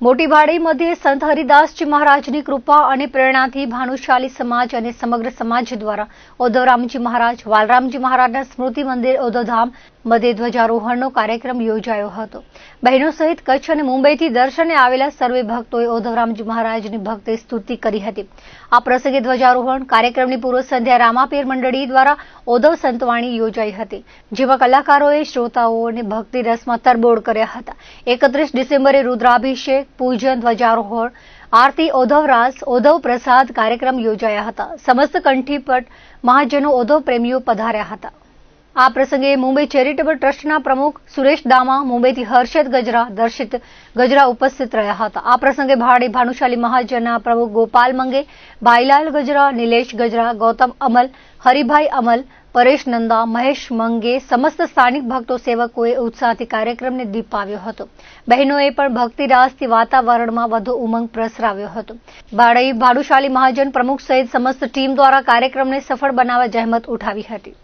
મોટી વાડી મધ્યે સંત હરિદાસજી મહારાજની કૃપા અને પ્રેરણાથી ભાનુશાલી સમાજ અને સમગ્ર સમાજ દ્વારા ઉદ્ધવરામજી મહારાજ, વાલરામજી મહારાજના સ્મૃતિ મંદિર ઉદ્ધવધામ મધ્યે ધ્વજારોહણનો કાર્યક્રમ યોજાયો હતો. બહેનો સહિત કચ્છ અને મુંબઈથી દર્શને આવેલા સર્વે ભક્તોએ ઉદ્ધવરામજી મહારાજની ભક્તિ સ્તુતિ કરી હતી. આ પ્રસંગે ધ્વજારોહણ કાર્યક્રમની પૂર્વ સંધ્યા રામાપીર મંડળી દ્વારા ઉદ્ધવ સંતવાણી યોજાઈ હતી, જેમાં કલાકારોએ શ્રોતાઓને ભક્તિ રસમાં તરબોળ કર્યા હતા. એકત્રીસ ડિસેમ્બરે રુદ્રાભિષેક પૂજન ધ્વજારોહણ, આરતી ઓધવરાસ ઓધવ પ્રસાદ કાર્યક્રમ યોજાયા હતા. સમસ્ત કંઠીપટ મહાજનો ઓધવ પ્રેમીઓ પધાર્યા હતા. આ પ્રસંગે મુંબઈ ચેરિટેબલ ટ્રસ્ટના પ્રમુખ સુરેશ દામા, મુંબઈથી હર્ષદ ગજરા દર્શિત ગજરા ઉપસ્થિત રહ્યા હતા. આ પ્રસંગે ભાડે ભાનુશાલી મહાજનના પ્રમુખ ગોપાલ મંગે, ભાઈલાલ ગજરા, નિલેશ ગજરા, ગૌતમ અમલ, હરિભાઈ અમલ, પરેશ નંદા, મહેશ મંગે સમસ્ત સ્થાનિક ભક્તો સેવકોએ ઉત્સાહથી કાર્યક્રમને દીપાવ્યો હતો. બહેનોએ પણ ભક્તિરાસથી વાતાવરણમાં વધુ ઉમંગ પ્રસરાવ્યો હતો. ભાડે ભાડુશાલી મહાજન પ્રમુખ સહિત સમસ્ત ટીમ દ્વારા કાર્યક્રમને સફળ બનાવવા જહેમત ઉઠાવી હતી.